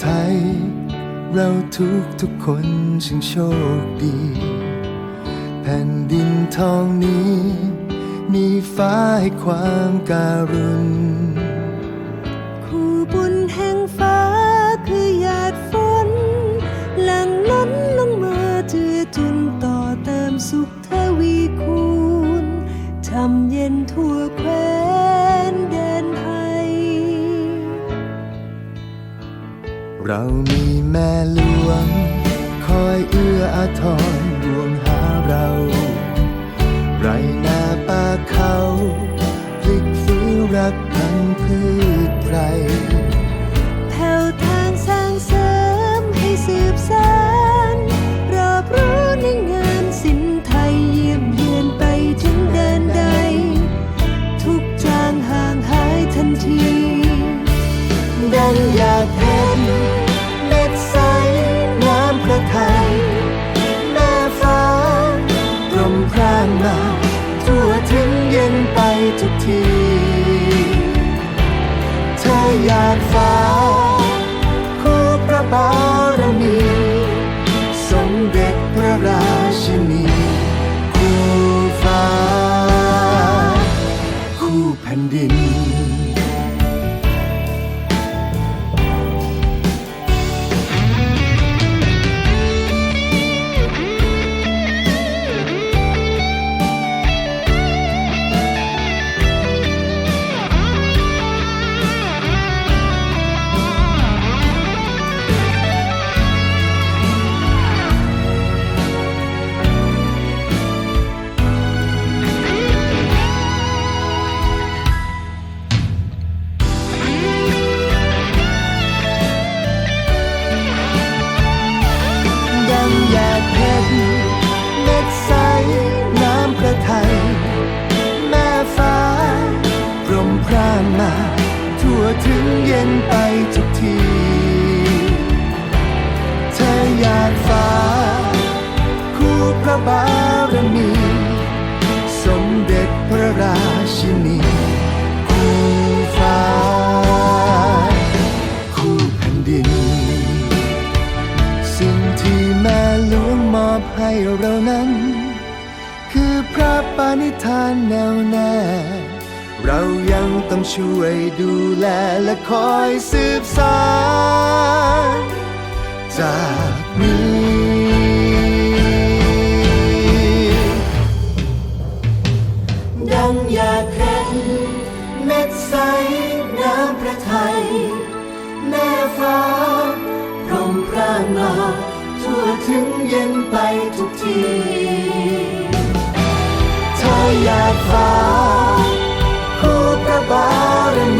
เกิดเป็นคนไทย เราทุกทุกคนช่างโชคดี แผ่นดินทองนี้ มีฟ้าให้ความการุณ แม่หลวง คอยเอื้ออาทรดวงหาเรา ไรนาป่าเขาพลิกฟื้นรักพันธุ์พืชไพร คือพระปาณิธานแนวแน่เรายังต้องช่วยดูแลและคอยสืบสานจากนี้ดังอยาเห็นเม็ดใสน้ำพระทัยแม่ฟ้าพรมพรางมาทั่วถึงเย็นไปทุกที เธออ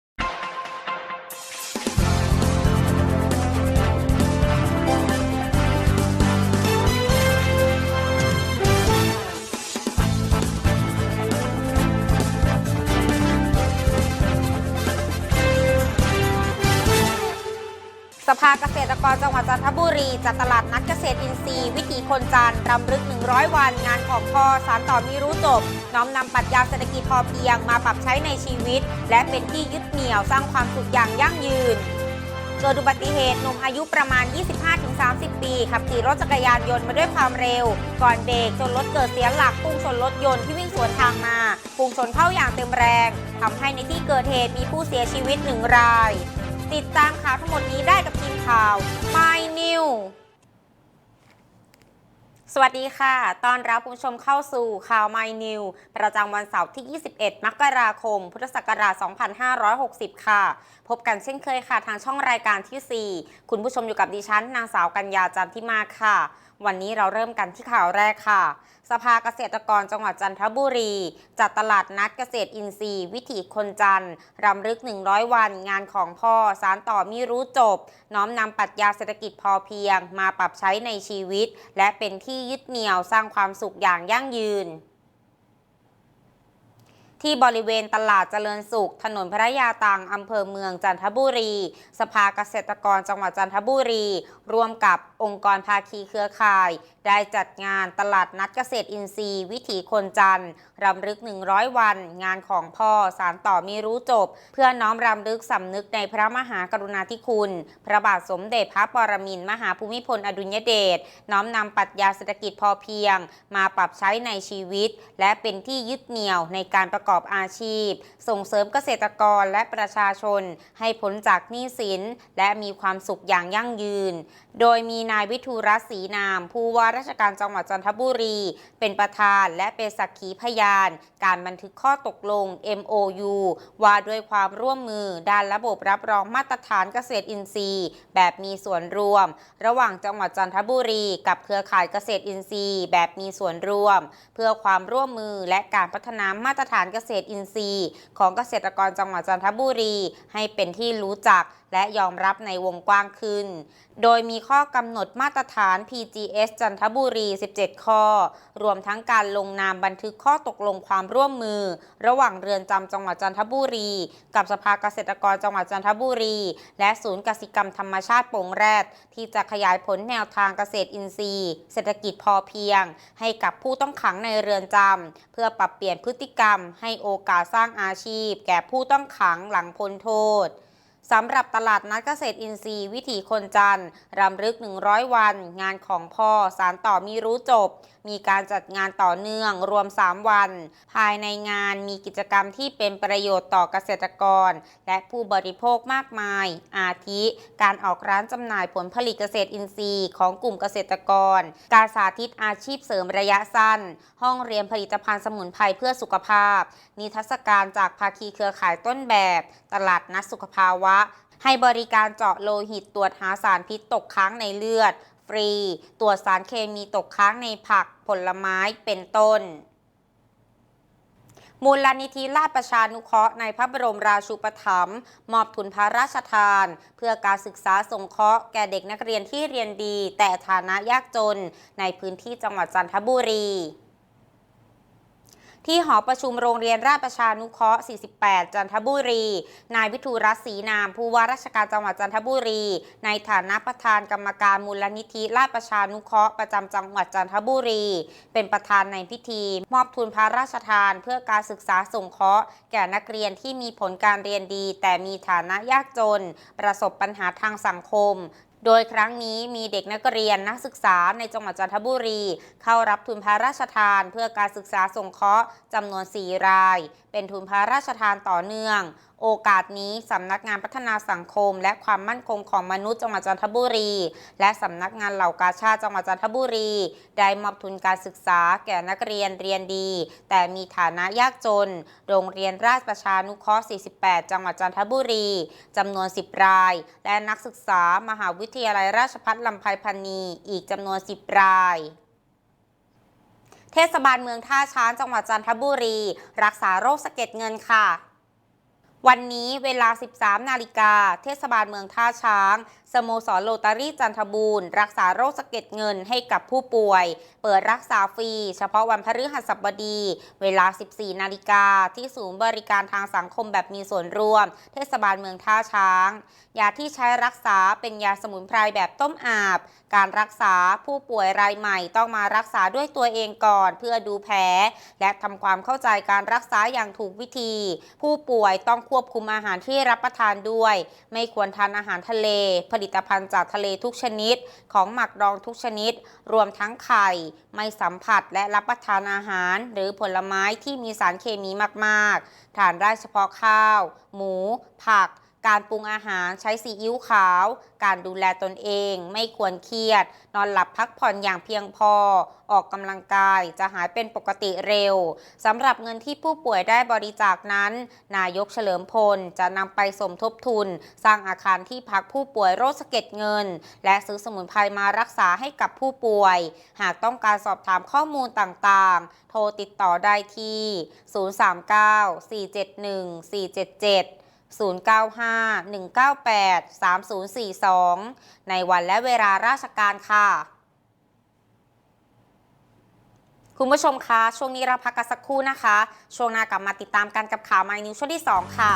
ภาเกษตรกรจังหวัดจันทบุรีจัดตลาดนัดเกษตรอินทรีย์ วิถีคนจันทร์รำลึก 100 วัน งานของพ่อสารต่อมีรู้จบ น้อมนำปรัชญาเศรษฐกิจพอเพียงมาปรับใช้ในชีวิต และเป็นที่ยึดเหนี่ยวสร้างความสุขอย่างยั่งยืนเกิดอุบัติเหตุหนุ่มอายุประมาณ 25-30 ปี ขับขี่รถจักรยานยนต์มาด้วยความเร็ว ก่อนเบรกจนรถเกิดเสียหลักพุ่งชนรถยนต์ที่วิ่งสวนทางมาพุ่งชนเข้าอย่างเต็มแรงทำให้ในที่เกิดเหตุมีผู้เสียชีวิตหนึ่งราย ติดตามข่าวทั้งหมดนี้ได้กับทีมข่าว My New สวัสดีค่ะ ตอนรับคุณผู้ชมเข้าสู่ข่าว My New ประจำวันเสาร์ที่ 21 มกราคม พุทธศักราช 2560 ค่ะ พบกันเช่นเคยค่ะ ทางช่องรายการทีสี่4 คุณผู้ชมอยู่กับดิฉัน นางสาวกัญญาจันทิมาค่ะ วันนี้เราเริ่มกันที่ข่าวแรกค่ะ สภาเกษตรกรจังหวัดจันทบุรี จัดตลาดนัดเกษตรอินทรีย์ วิถีคนจันทร์รำลึก 100 วัน งานของพ่อ สารต่อมิรู้จบ น้อมนำปรัชญาเศรษฐกิจพอเพียง มาปรับใช้ในชีวิต และเป็นที่ยึดเหนี่ยวสร้างความสุขอย่างยั่งยืน ที่บริเวณตลาดเจริญสุข ถนนพระยาตังอำเภอเมืองจันทบุรี สภาเกษตรกรจังหวัดจันทบุรี ร่วมกับองค์กรภาคีเครือข่าย ได้จัดงานตลาดนัดเกษตรอินทรีย์ วิถีคนจันทร์รำลึก 100 วัน งานของพ่อสารต่อมีรู้จบ เพื่อน้อมรำลึกสำนึกในพระมหากรุณาธิคุณ พระบาทสมเด็จพระปรมินทรมหาภูมิพลอดุลยเดชน้อมนำปรัชญาเศรษฐกิจพอเพียง มาปรับใช้ในชีวิต และเป็นที่ยึดเหนี่ยวในการประกอบอาชีพ ส่งเสริมเกษตรกรและประชาชนให้พ้นจากหนี้สินและมีความสุขอย่างยั่งยืนโดยมีนายวิทูรัตศรีนาม ผู้ว่าราชการจังหวัดจันทบุรี เป็นประธานและเป็นสักขีพยาน การบันทึกข้อตกลง MOU ว่าด้วยความร่วมมือ ด้านระบบรับรองมาตรฐานเกษตรอินทรีย์ แบบมีส่วนรวม ระหว่างจังหวัดจันทบุรี กับเครือข่ายเกษตรอินทรีย์ แบบมีส่วนรวม เพื่อความร่วมมือและการพัฒนามาตรฐานเกษตรอินทรีย์ ของเกษตรกรจังหวัดจันทบุรี ให้เป็นที่รู้จักและยอมรับในวงกว้างขึ้นโดยมีข้อกำหนดมาตรฐาน PGS จันทบุรี 17 ข้อ รวมทั้งการลงนามบันทึกข้อตกลงความร่วมมือ ระหว่างเรือนจำจังหวัดจันทบุรี กับสภาเกษตรกรจังหวัดจันทบุรี และศูนย์กสิกรรมธรรมชาติโป่งแรด ที่จะขยายผลแนวทางเกษตรอินทรีย์ เศรษฐกิจพอเพียง ให้กับผู้ต้องขังในเรือนจำเพื่อปรับเปลี่ยนพฤติกรรม ให้โอกาสสร้างอาชีพ แก่ผู้ต้องขังหลังพ้นโทษ สำหรับตลาดนัดเกษตรอินทรีย์วิถีคนจันทร์รำลึก 100 วัน งานของพ่อสารต่อมีรู้จบมีการจัดงานต่อเนื่องรวม 3 วัน ภายในงานมีกิจกรรมที่เป็นประโยชน์ต่อเกษตรกร และผู้บริโภคมากมาย อาทิ การออกร้านจำหน่ายผลผลิตเกษตรอินทรีย์ของกลุ่มเกษตรกร การสาธิตอาชีพเสริมระยะสั้น ห้องเรียนผลิตภัณฑ์สมุนไพรเพื่อสุขภาพ นิทรรศการจากภาคีเครือข่ายต้นแบบ ตลาดนัดสุขภาวะให้บริการเจาะโลหิตตรวจหาสารพิษตกค้างในเลือด รี ตรวจสารเคมีตกค้างในผักผลไม้เป็นต้น มูลนิธิราชประชานุเคราะห์ในพระบรมราชูปถัมภ์มอบทุนพระราชทาน เพื่อการศึกษาสงเคราะห์แก่เด็กนักเรียนที่เรียนดี แต่ฐานะยากจนในพื้นที่จังหวัดจันทบุรี ที่หอประชุมโรงเรียนราชประชานุเคราะห์ 48 จันทบุรี นายวิทูรัศรีนาม ผู้ว่าราชการจังหวัดจันทบุรี ในฐานะประธานกรรมการมูลนิธิราชประชานุเคราะห์ประจำจังหวัดจันทบุรี เป็นประธานในพิธี มอบทุนพระราชทาน เพื่อการศึกษาสงเคราะห์แก่นักเรียนที่มีผลการเรียนดี แต่มีฐานะยากจน ประสบปัญหาทางสังคม โดยครั้งนี้มีเด็กนักเรียนนักศึกษาในจังหวัดจันทบุรี เข้ารับทุนพระราชทาน เพื่อการศึกษาสงเคราะห์จำนวน 4 ราย เป็นทุนพระราชทานต่อเนื่อง โอกาสนี้สำนักงานพัฒนาสังคม และความมั่นคงของมนุษย์จังหวัดจันทบุรี และสำนักงานเหล่ากาชาติจังหวัดจันทบุรี ได้มอบทุนการศึกษาแก่นักเรียนเรียนดี แต่มีฐานะยากจน โรงเรียนราชประชานุเคราะห์ 48 จังหวัดจันทบุรีจำนวน 10 ราย และนักศึกษามหาวิทยาลัยราชภัฏลำไพพรรณีอีกจำนวน 10 รายเทศบาลเมืองท่าช้างจังหวัดจันทบุรี รักษาโรคสะเก็ดเงินค่ะ วันนี้เวลา 13 นาฬิกา เทศบาลเมืองท่าช้าง สโมสรโลตารี่จันทบูรณ์ รักษาโรคสะเก็ดเงินให้กับผู้ป่วย เปิดรักษาฟรี เฉพาะวันพฤหัสบดี เวลา 14 นาฬิกา ที่ศูนย์บริการทางสังคมแบบมีส่วนร่วม เทศบาลเมืองท่าช้าง ยาที่ใช้รักษาเป็นยาสมุนไพรแบบต้มอาบ การรักษาผู้ป่วยรายใหม่ต้องมารักษาด้วยตัวเองก่อน เพื่อดูแผลและทำความเข้าใจการรักษาอย่างถูกวิธี ผู้ป่วยต้องควบคุมอาหารที่รับประทานด้วย ไม่ควรทานอาหารทะเลผลิตภัณฑ์จากทะเลทุกชนิด ของหมักดองทุกชนิด รวมทั้งไข่ ไม่สัมผัสและรับประทานอาหาร หรือผลไม้ที่มีสารเคมีมาก ๆ ทานได้เฉพาะข้าว หมู ผัก การปรุงอาหารใช้ซีอิ๊วขาว การดูแลตนเอง ไม่ควรเครียด นอนหลับพักผ่อนอย่างเพียงพอ ออกกำลังกายจะหายเป็นปกติเร็วสำหรับเงินที่ผู้ป่วยได้บริจาคนั้น นายกเฉลิมพลจะนำไปสมทบทุน สร้างอาคารที่พักผู้ป่วยโรคสะเก็ดเงิน และซื้อสมุนไพรมารักษาให้กับผู้ป่วย หากต้องการสอบถามข้อมูลต่างๆ โทรติดต่อได้ที่ 039 471 477 095 198 3042 ในวันและเวลาราชการค่ะ คุณผู้ชมคะ ช่วงนี้เราพักกันสักครู่นะคะ ช่วงหน้ากลับมาติดตามกันกับข่าวไมนิวช่วงที่ 2 ค่ะ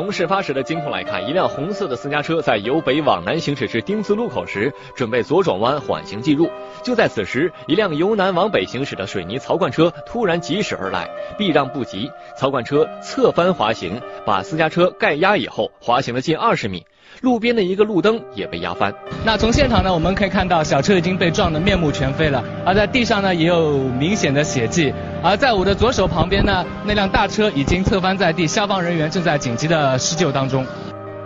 从事发时的监控来看，一辆红色的私家车在由北往南行驶至丁字路口时，准备左转弯缓行进入。就在此时，一辆由南往北行驶的水泥槽罐车突然疾驶而来，避让不及，槽罐车侧翻滑行，把私家车盖压以后，滑行了近二十米。路边的一个路灯也被压翻。那从现场呢，我们可以看到小车已经被撞得面目全非了，而在地上呢也有明显的血迹。而在我的左手旁边呢，那辆大车已经侧翻在地，消防人员正在紧急的施救当中。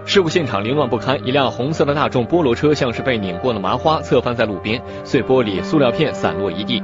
事故现场凌乱不堪，一辆红色的大众菠萝车像是被拧过的麻花，侧翻在路边，碎玻璃、塑料片散落一地。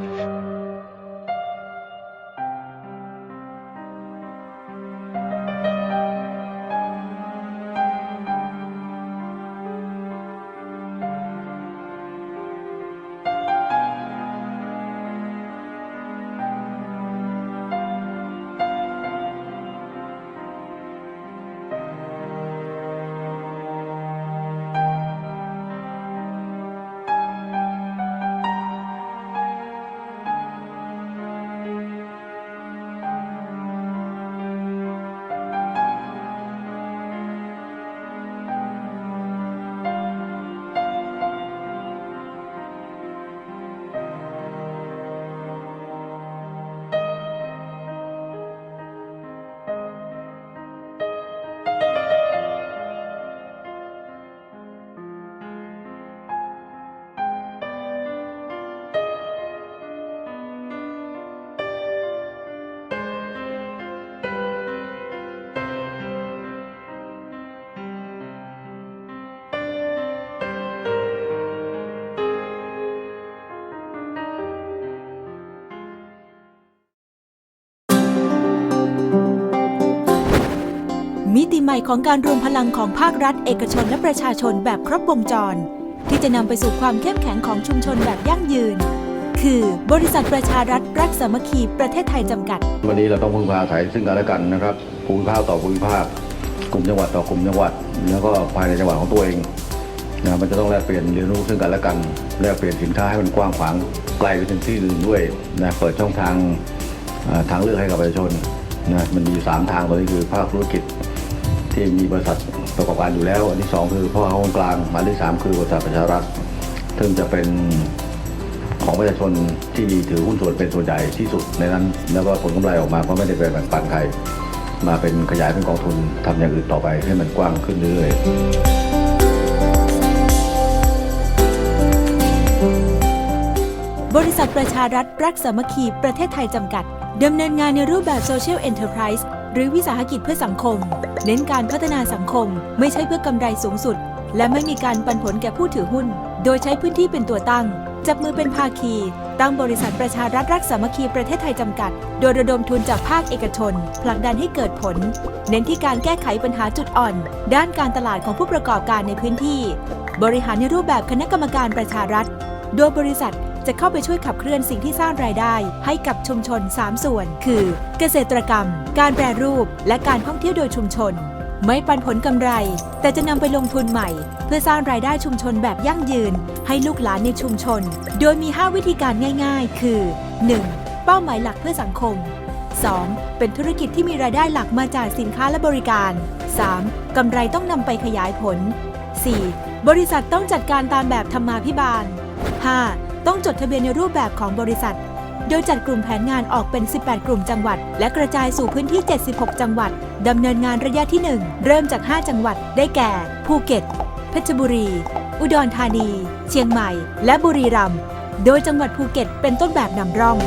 ติใหม่ของการรวมพลังของภาครัฐ เอกชนและประชาชนแบบครบวงจร ที่จะนำไปสู่ความเข้มแข็งของชุมชนแบบยั่งยืน คือบริษัทประชารัฐรักสามัคคีประเทศไทยจำกัด วันนี้เราต้องพึ่งพาอาศัยซึ่งกันและกันนะครับภูมิภาคต่อภูมิภาคกลุ่มจังหวัดต่อกลุ่มจังหวัด แล้วก็ภายในจังหวัดของตัวเองนะมันจะต้องแลกเปลี่ยนเรียนรู้ซึ่งกันและกันแลกเปลี่ยนสินค้าให้มันกว้างขวางไกลไปถึงที่อื่นด้วยนะเปิดช่องทางทางเลือกให้กับประชาชนนะมันมีอยู่สามทางตัวนี้คือภาคธุรกิจ ที่มีบริษัทประกอบการอยู่แล้ว อันที่สองคือพ่อค้าคนกลางอันที่สามคือบริษัทประชารัฐซึ่งจะเป็นของประชาชนที่มีถือหุ้นส่วนเป็นส่วนใหญ่ที่สุดในนั้น แล้วก็ผลกำไรออกมาก็ไม่ได้ไปแบ่งปันใครมาเป็นขยายเป็นกองทุนทำอย่างอื่นต่อไปให้มันกว้างขึ้นเรื่อยบริษัทประชารัฐรักสามัคคีประเทศไทยจำกัดดำเนินงานในรูปแบบ Social Enterprise หรือวิสาหกิจเพื่อสังคม เน้นการพัฒนาสังคม ไม่ใช่เพื่อกำไรสูงสุด และไม่มีการปันผลแก่ผู้ถือหุ้น โดยใช้พื้นที่เป็นตัวตั้ง จับมือเป็นภาคี ตั้งบริษัทประชารัฐรักสามัคคีประเทศไทยจำกัด โดยระดมทุนจากภาคเอกชน ผลักดันให้เกิดผล เน้นที่การแก้ไขปัญหาจุดอ่อน ด้านการตลาดของผู้ประกอบการในพื้นที่ บริหารในรูปแบบคณะกรรมการประชารัฐ โดยบริษัท จะเข้าไปช่วยขับเคลื่อนสิ่งที่สร้างรายได้ ให้กับชุมชน 3 ส่วน คือ เกษตรกรรม การแปรรูป และการท่องเที่ยวโดยชุมชน ไม่ปันผลกำไร แต่จะนำไปลงทุนใหม่ เพื่อสร้างรายได้ชุมชนแบบยั่งยืน ให้ลูกหลานในชุมชน โดยมี 5 วิธีการง่าย ๆ คือ 1. เป้าหมายหลักเพื่อสังคม 2. เป็นธุรกิจที่มีรายได้หลักมาจากสินค้าและบริการ 3. กำไรต้องนำไปขยายผล 4. บริษัทต้องจัดการตามแบบธรรมาภิบาล 5. ต้องจดทะเบียนในรูปแบบของบริษัท โดยจัดกลุ่มแผนงานออกเป็น 18 กลุ่มจังหวัด และกระจายสู่พื้นที่ 76 จังหวัด ดำเนินงานระยะที่ 1 เริ่มจาก 5 จังหวัด ได้แก่ ภูเก็ต เพชรบุรี อุดรธานี เชียงใหม่ และบุรีรัมย์ โดยจังหวัดภูเก็ตเป็นต้นแบบนำร่อง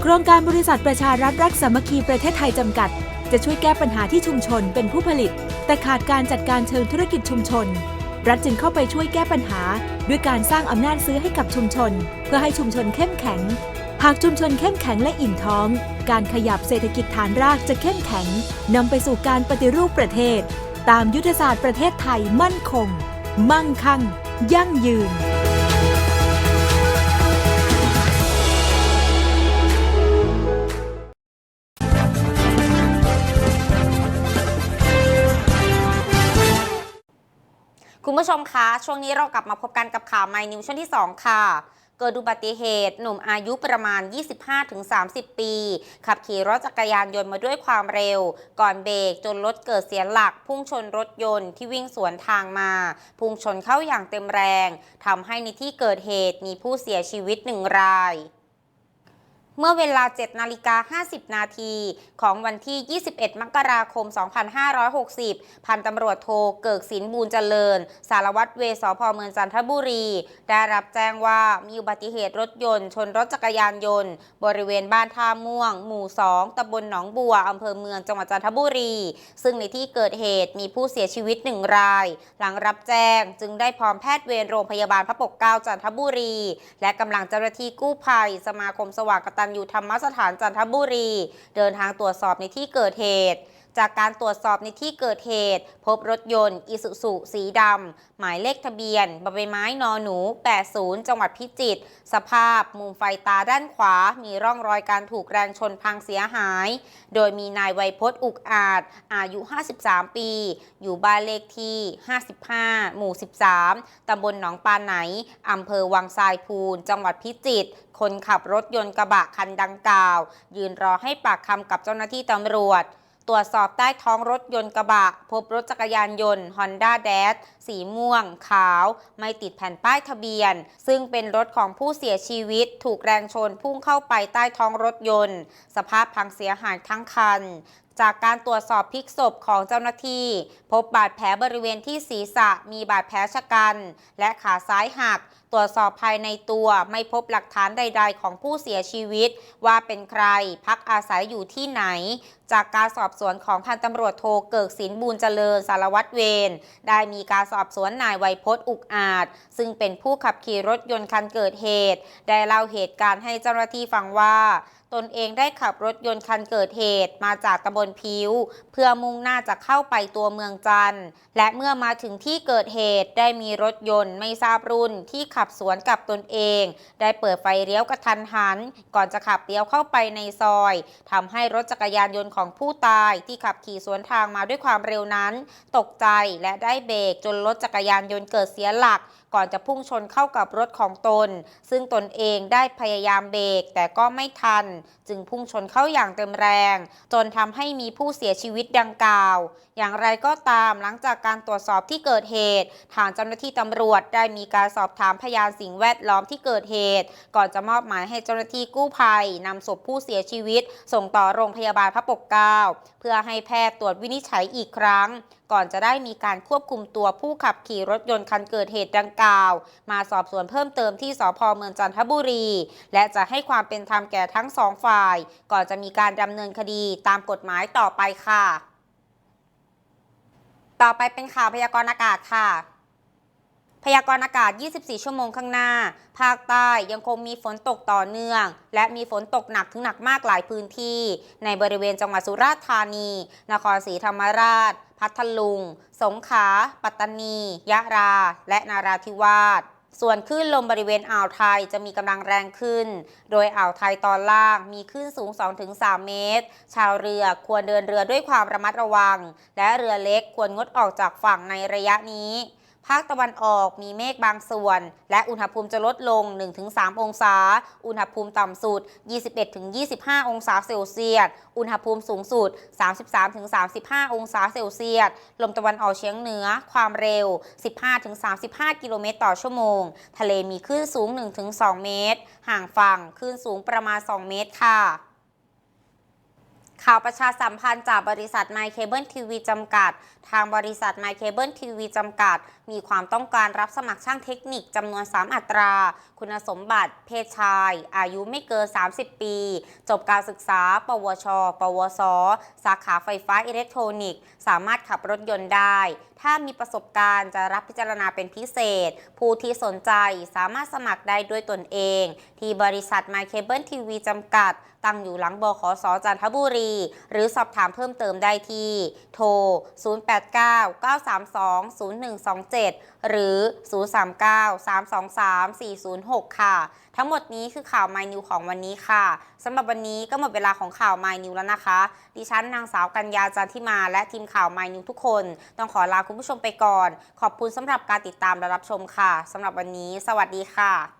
โครงการบริษัทประชารัฐรักสามัคคีประเทศไทยจำกัด จะช่วยแก้ปัญหาที่ชุมชนเป็นผู้ผลิต แต่ขาดการจัดการเชิงธุรกิจชุมชน รัฐจึงเข้าไปช่วยแก้ปัญหา ด้วยการสร้างอำนาจซื้อให้กับชุมชน เพื่อให้ชุมชนเข้มแข็ง หากชุมชนเข้มแข็งและอิ่มท้อง การขยับเศรษฐกิจฐานรากจะเข้มแข็งนำไปสู่การปฏิรูปประเทศ ตามยุทธศาสตร์ประเทศไทยมั่นคง มั่งคั่ง ยั่งยืน ผู้ชมคะ ช่วงนี้เรากลับมาพบกันกับข่าวไมนิวช่วงที่ 2 ค่ะ เกิดอุบัติเหตุ หนุ่มอายุประมาณ 25-30 ปี ขับขี่รถจักรยานยนต์มาด้วยความเร็ว ก่อนเบรกจนรถเกิดเสียหลัก พุ่งชนรถยนต์ที่วิ่งสวนทางมา พุ่งชนเข้าอย่างเต็มแรงทำให้ในที่เกิดเหตุมีผู้เสียชีวิตหนึ่งราย เมื่อเวลา 7 นาฬิกา 50 นาที ของวันที่ 21 มกราคม 2560 พันตำรวจโทเกิกศินบูญเจริญ สารวัตรเวสพเมืองจันทบุรี ได้รับแจ้งว่ามีอุบัติเหตุรถยนต์ ชนรถจักรยานยนต์ บริเวณบ้านท่าม่วง หมู่ 2 ตำบลหนองบัวอำเภอเมืองจังหวัดจันทบุรี ซึ่งในที่เกิดเหตุมีผู้เสียชีวิตหนึ่งราย หลังรับแจ้งจึงได้พร้อมแพทย์เวรโรงพยาบาลพระปกเกล้าจันทบุรี และกำลังเจ้าหน้าที่กู้ภัย สมาคมสว่างกตัญญูธรรมสถานจันทบุรี เดินทางตรวจสอบในที่เกิดเหตุ จากการตรวจสอบในที่เกิดเหตุ พบรถยนต์อิสุสุสีดำ หมายเลขทะเบียนบใบไม้นอหนู 80 จังหวัดพิจิตร สภาพ มุมไฟตาด้านขวา มีร่องรอยการถูกแรงชนพังเสียหาย โดยมีนายไวยพจน์อุกอาจ อายุ 53 ปี อยู่บ้านเลขที่ 55 หมู่ 13 ตำบลหนองปานไหน อำเภอวังทรายพูน จังหวัดพิจิตร คนขับรถยนต์กระบะคันดังกล่าว ยืนรอให้ปากคำกับเจ้าหน้าที่ตำรวจ ตรวจสอบใต้ท้องรถยนต์กระบะ พบรถจักรยานยนต์ Honda d a z สีม่วง ขาว ไม่ติดแผ่นป้ายทะเบียน ซึ่งเป็นรถของผู้เสียชีวิต ถูกแรงชนพุ่งเข้าไปใต้ท้องรถยนต์ สภาพพังเสียหายทั้งคัน จากการตรวจสอบพลิกศพของเจ้าหน้าที่ พบบาดแผลบริเวณที่ศีรษะมีบาดแผลชะกัน และขาซ้ายหัก ตรวจสอบภายในตัวไม่พบหลักฐานใด ๆ ของผู้เสียชีวิต ว่าเป็นใครพักอาศัยอยู่ที่ไหน จากการสอบสวนของพันตำรวจโทเกิกศิลบูญเจริญสารวัตรเวรได้มีการสอบสวนนายไวยพจน์อุกอาจ ซึ่งเป็นผู้ขับขี่รถยนต์คันเกิดเหตุ ได้เล่าเหตุการณ์ให้เจ้าหน้าที่ฟังว่า ตนเองได้ขับรถยนต์คันเกิดเหตุมาจากตำบลพิว เพื่อมุ่งหน้าจะเข้าไปตัวเมืองจันทร์และเมื่อมาถึงที่เกิดเหตุได้มีรถยนต์ไม่ทราบรุ่นที่ขับสวนกับตนเอง ได้เปิดไฟเลี้ยวกระทันหัน ก่อนจะขับเลี้ยวเข้าไปในซอยทำให้รถจักรยานยนต์ของผู้ตายที่ขับขี่สวนทางมาด้วยความเร็วนั้น ตกใจและได้เบรกจนรถจักรยานยนต์เกิดเสียหลัก ก่อนจะพุ่งชนเข้ากับรถของตน ซึ่งตนเองได้พยายามเบรกแต่ก็ไม่ทัน จึงพุ่งชนเข้าอย่างเต็มแรง จนทำให้มีผู้เสียชีวิตดังกล่าว อย่างไรก็ตามหลังจากการตรวจสอบที่เกิดเหตุ ทางเจ้าหน้าที่ตำรวจได้มีการสอบถามพยานสิ่งแวดล้อมที่เกิดเหตุ ก่อนจะมอบหมายให้เจ้าหน้าที่กู้ภัยนำศพผู้เสียชีวิต ส่งต่อโรงพยาบาลพระปกเกล้าเพื่อให้แพทย์ตรวจวินิจฉัยอีกครั้ง ก่อนจะได้มีการควบคุมตัวผู้ขับขี่รถยนต์คันเกิดเหตุดังกล่าว มาสอบสวนเพิ่มเติมที่สพเมืองจันทบุรี และจะให้ความเป็นธรรมแก่ทั้งสองฝ่าย ก่อนจะมีการดำเนินคดีตามกฎหมายต่อไปค่ะ ต่อไปเป็นข่าวพยากรณ์อากาศค่ะ พยากรณ์อากาศ 24 ชั่วโมงข้างหน้า ภาคใต้ยังคงมีฝนตกต่อเนื่อง และมีฝนตกหนักถึงหนักมากหลายพื้นที่ ในบริเวณจังหวัดสุราษฎร์ธานี นครศรีธรรมราช พัทลุง สงขลา ปัตตานี ยะรา และนาราธิวาสส่วนคลื่นลมบริเวณอ่าวไทยจะมีกำลังแรงขึ้น โดยอ่าวไทยตอนล่างมีคลื่นสูง 2-3 เมตร ชาวเรือควรเดินเรือด้วยความระมัดระวัง และเรือเล็กควรงดออกจากฝั่งในระยะนี้ ภาคตะวันออกมีเมฆบางส่วน และอุณหภูมิจะลดลง 1-3 องศา อุณหภูมิต่ำสุด 21-25 องศาเซลเซียส อุณหภูมิสูงสุด 33-35 องศาเซลเซียส ลมตะวันออกเฉียงเหนือ ความเร็ว 15-35 กิโลเมตรต่อชั่วโมง ทะเลมีคลื่นสูง 1-2 เมตร ห่างฝั่งคลื่นสูงประมาณ 2 เมตรค่ะ ข่าวประชาสัมพันธ์จากบริษัท My Cable TV จำกัด ทางบริษัท My Cable TV จำกัด มีความต้องการรับสมัครช่างเทคนิคจำนวน 3 อัตรา คุณสมบัติ เพศชาย อายุไม่เกิน 30 ปี จบการศึกษา ปวช ปวส สาขาไฟฟ้าอิเล็กทรอนิกส์ สามารถขับรถยนต์ได้ ถ้ามีประสบการณ์จะรับพิจารณาเป็นพิเศษ ผู้ที่สนใจสามารถสมัครได้ด้วยตนเอง ที่บริษัท My Cable TV จำกัด ตั้งอยู่หลังบขสจันทบุรี หรือสอบถามเพิ่มเติมได้ที่ โทร 089-932-0127 หรือ 039-323-406 ค่ะทั้งหมดนี้คือข่าว My New ของวันนี้ค่ะสำหรับวันนี้ก็หมดเวลาของข่าว My New แล้วนะคะ ดิฉันนางสาวกัญญาจันทิมา และทีมข่าว My New ทุกคน ต้องขอลาคุณผู้ชมไปก่อน ขอบคุณสำหรับการติดตามและรับชมค่ะสำหรับวันนี้ สวัสดีค่ะ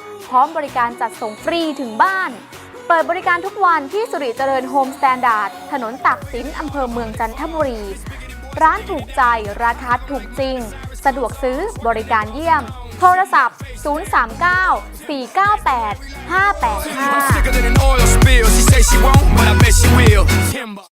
ร้อมบริการจัดส่งฟรีถึงบ้าน เปิดบริการทุกวันที่สุริเจริญโฮมสแตนดาร์ดถนนตักสินอำเภอเมืองจันทบุรี ร้านถูกใจราคาถูกจริง สะดวกซื้อบริการเยี่ยม โทรศัพท์ 039 498 585